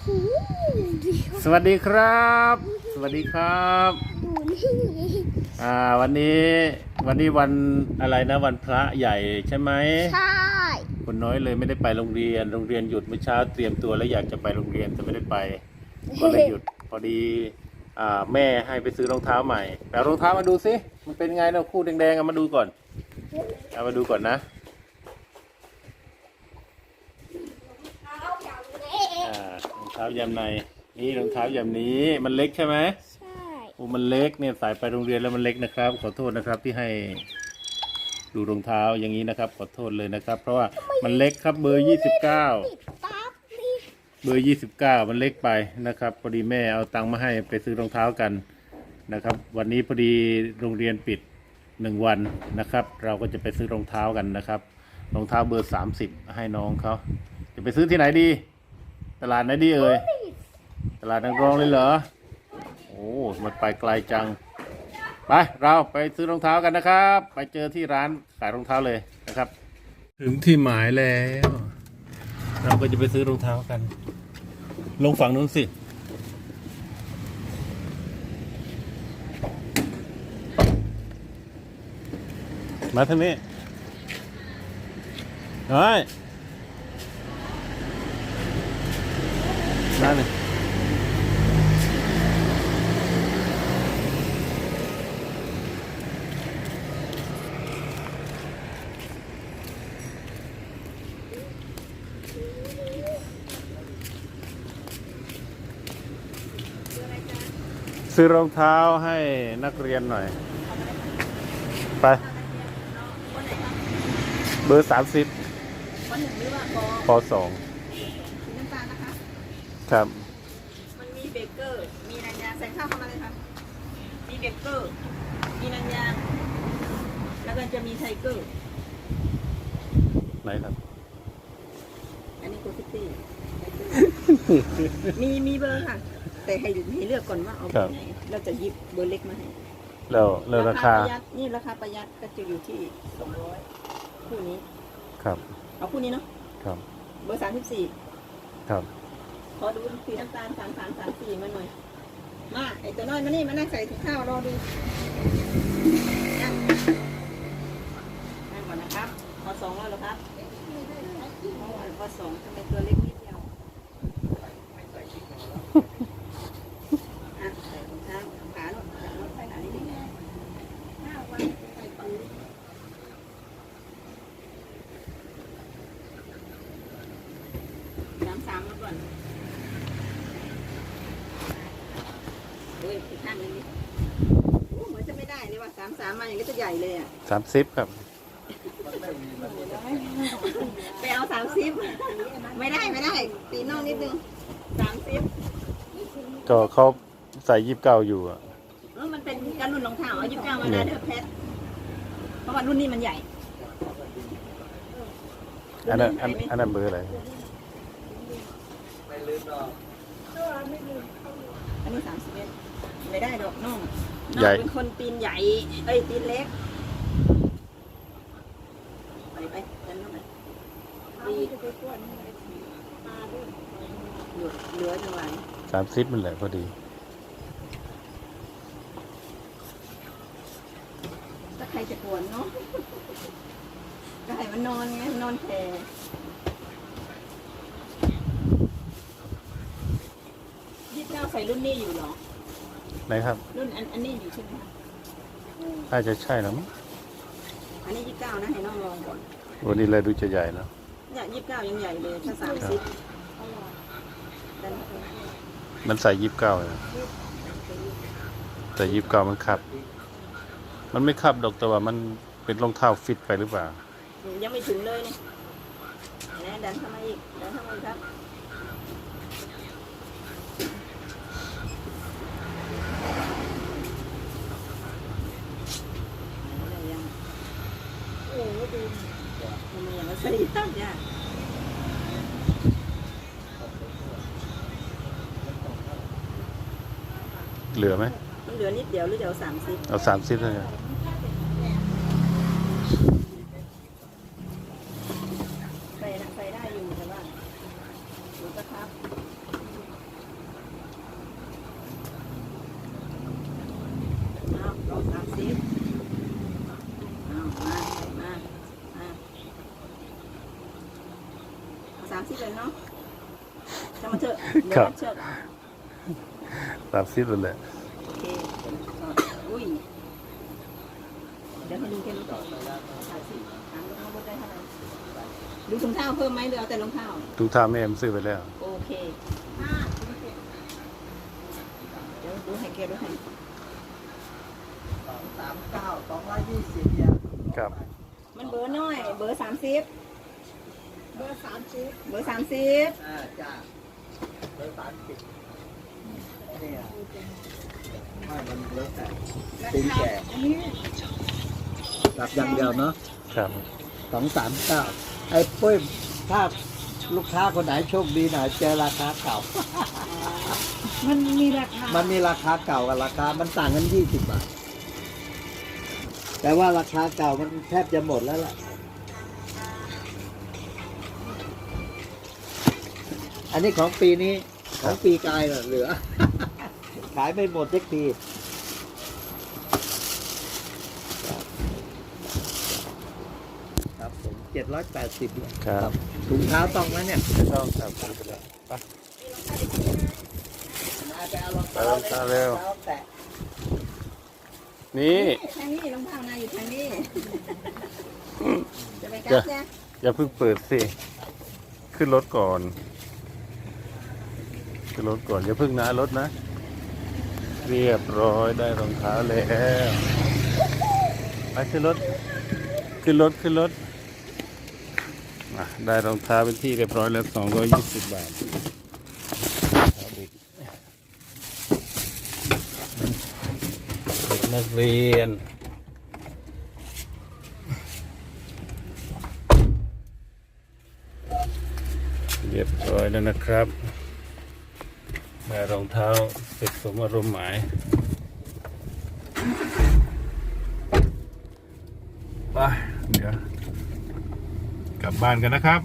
หูเดียวสวัสดีครับ สวัสดีครับดูนี่อ่าวันนี้วันนี้วันอะไรนะวันพระใหญ่ใช่ไหมใช่คนน้อยเลยไม่ได้ไปโรงเรียน โรงเรียนหยุดเมื่อเช้าเตรียมตัวแล้วอยากจะไปโรงเรียนแต่ไม่ได้ไปก็เลยหยุดพอดีอ่าแม่ให้ไปซื้อรองเท้าใหม่แต่รองเท้ามาดูสิมันเป็นไงนะคู่แดงๆเอามาดูก่อนเอามาดูก่อนนะ อ่ารอง เท้ายำในนี่รองเท้ายำนี้มันเล็กใช่ไหมใช่โอ้มันเล็กเนี่ยสายไปโรงเรียนแล้วมันเล็กนะครับ ขอโทษนะครับที่ให้ดูรองเท้าอย่างนี้นะครับ ขอโทษเลยนะครับ เพราะว่ามันเล็กครับเบอร์ยี่สิบเก้าติดปั๊บนี่เบอร์ยี่สิบเก้ามันเล็กไปนะครับพอดีแม่เอาตังค์มาให้ไปซื้อรองเท้ากันนะครับ วันนี้พอดีโรงเรียนปิดหนึ่งวันนะครับ เราก็จะไปซื้อรองเท้ากันนะครับรองเท้าเบอร์สามสิบให้น้องเขาจะไปซื้อที่ไหนดี ตลาดไหนดีเอ่ยตลาดนางรองเลยเหรอโอ้มันไปไกลจัง ไปเราไปซื้อรองเท้ากันนะครับ ไปเจอที่ร้านขายรองเท้าเลยนะครับ ถึงที่หมายแล้ว เราก็จะไปซื้อรองเท้ากัน ลงฝั่งนู้นสิมาทางนี้เฮ้ย นั่นนี่ซื้อรองเท้าให้นักเรียนหน่อย ไป เบอร์สามสิบวันหนึ่งหรือว่าปอปสอง สีน้ำตาลนะคะ ครับ มันมีเบเกอร์ มีนันยางใส่ข้าวเข้ามาเลยค่ะมีเบเกอร์ มีนันยางแล้วก็จะมีไทเกอร์ ไหนครับ อันนี้โคซิตี้ มีมีเบอร์ค่ะ แต่ให้ให้เลือกก่อนว่าเอาเบอร์ไหน เราจะหยิบเบอร์เล็กมาให้แล้วแล้วราคาประหยัดนี่ราคาประหยัดก็จะอยู่ที่สองร้อยคู่นี้ ครับ เอาคู่นี้เนาะ ครับ เบอร์สามสิบสี่ครับข อดูสีน้ำตาลสามสามสามสี่มาหน่อย มาไอ้ตัวน้อยมานี่มานั่งใส่ถุงข้าวรอดูนั่งนั่งก่อนนะครับขอสองแล้วหรอครับขอสองทำไมตัวเล็กนิดเดียวอะใส่ถุงเท้าขาหน่อยขาหน่อยใส่ขานิดนึงสามสามมาก่อน เฮ้ยอีกข้างหนึงนี่โอ้เหมือนจะไม่ได้เลยว่ะสามสามมาอย่างนี้จะใหญ่เลยอะสามสิบครับ ไปเอาสามสิบไม่ได้ไม่ได้ตีนอกนิดนึงสามสิบก็เขาใส่ยี่สิบเก้าอยู่อะเออมันเป็นการรุ่นรองเท้าเอายี่สิบเก้ามาได้เด้อเพชรเพราะว่ารุ่นนี้มันใหญ่อันนั้นอันอันนั้นเบอร์อะไรอั นนี้สามสิบเอ็ดไม่ได้ดอกน้องน้ใหญ่องเป็นคนตีนใหญ่เอ้ยตีนเล็กไปไปเดินเข้าไปดีเหลือเหลือจังหวะสามสิบมันแหละพอดี ถ้าใครจะกวนเนาะก็ให้มันนอนไงมันนอนแผ่ยี่สิบเก้า ใส่รุ่นนี้อยู่เหรอ ไหนครับ รุ่นอันอันนี้อยู่ใช่ไหมคะน่าจะใช่นะมั้งอันนี้ยี่สิบเก้านะให้น้องลองก่อนวันนี้เลยดูจะใหญ่นะเนี่ยยี่สิบเก้ายังใหญ่เลยถ้าสามสิบดันเข้าไปมันใส่ยี่สิบเก้านะแต่ยี่สิบเก้ามันขับ มันไม่ขับดอกแต่ว่ามันเป็นรองเท้าฟิตไปหรือเปล่า ยังไม่ถึงเลยเนี่ยเห็นไหมดันเข้ามาอีกดันเข้ามาอีกครับ โอ้ดูทำไมอย่างนั้นใส่ตั้งยากเหลือไหมมันเหลือนิดเดียวหรือจะเอาสามสิบ เอาสามสิบเลย ใส่นะใส่ได้อยู่แต่ว่าดูกระทับามสิบเลยเนาะจะมาเถอะเดี๋ยวครับมัดเชือกสามสิบเลยโอเคอุ้ยเดี๋ยวให้ดูแค่นี้ก่อนสามสิบถามว่าลดได้เท่าไหร่ดูถุงเท้าเพิ่มไหมหรือเอาแต่รองเท้าทุกท่าแม่ผมซื้อไปแล้ว โอเคเดี๋ยวดูให้แกดูให้สองสามเก้าสองร้อยยี่สิบเนี่ยครับ มันเบอร์น้อย เบอร์สามสิบ เบอร์สามสิบเบอร์สามสิบอ่าจ้าเบอร์สามสิบเนี่ยไม่มันแล้วแต่ตีนแก่อันนี้กลับอย่างเดียวเนาะครับสองสามเก้าไอ้ปุ้ยถ้าลูกค้าคนไหนโชคดีหน่อยเจอราคาเก่า มันมีราคา มันมีราคาเก่ากับราคา มันต่างกันยี่สิบบาท แต่ว่าราคาเก่ามันแทบจะหมดแล้วล่ะ อันนี้ของปีนี้ของปีกายน่ะเหลือ ขายไม่หมดสักทีครับผมเจ็ดร้อยแปดสิบครับ ถุงเท้าต้องแล้วเนี่ยไม่ต้องครับซื้อไปแล้วไป ไปเอารองไปรองเท้าเร็วท้าแตะนี่ ทางนี้รองเท้านาอยู่ทางนี้ จะไปกัจะดจ้ะ อย่าเพิ่งเปิดสิ ขึ้นรถก่อน ขึ้นรถก่อนอย่าเพิ่งนะรถนะ เรียบร้อยได้รองเท้าแล้วไปขึ้นรถ ขึ้นรถขึ้นรถได้รองเท้าเป็นที่เรียบร้อยแล้วสองร้อยยี่สิบบาทนักเรียนเรียบร้อยแล้วนะครับ ได้รองเท้าเสร็จสมอารมณ์หมาย ไป เดี๋ยว กลับบ้านกันนะครับ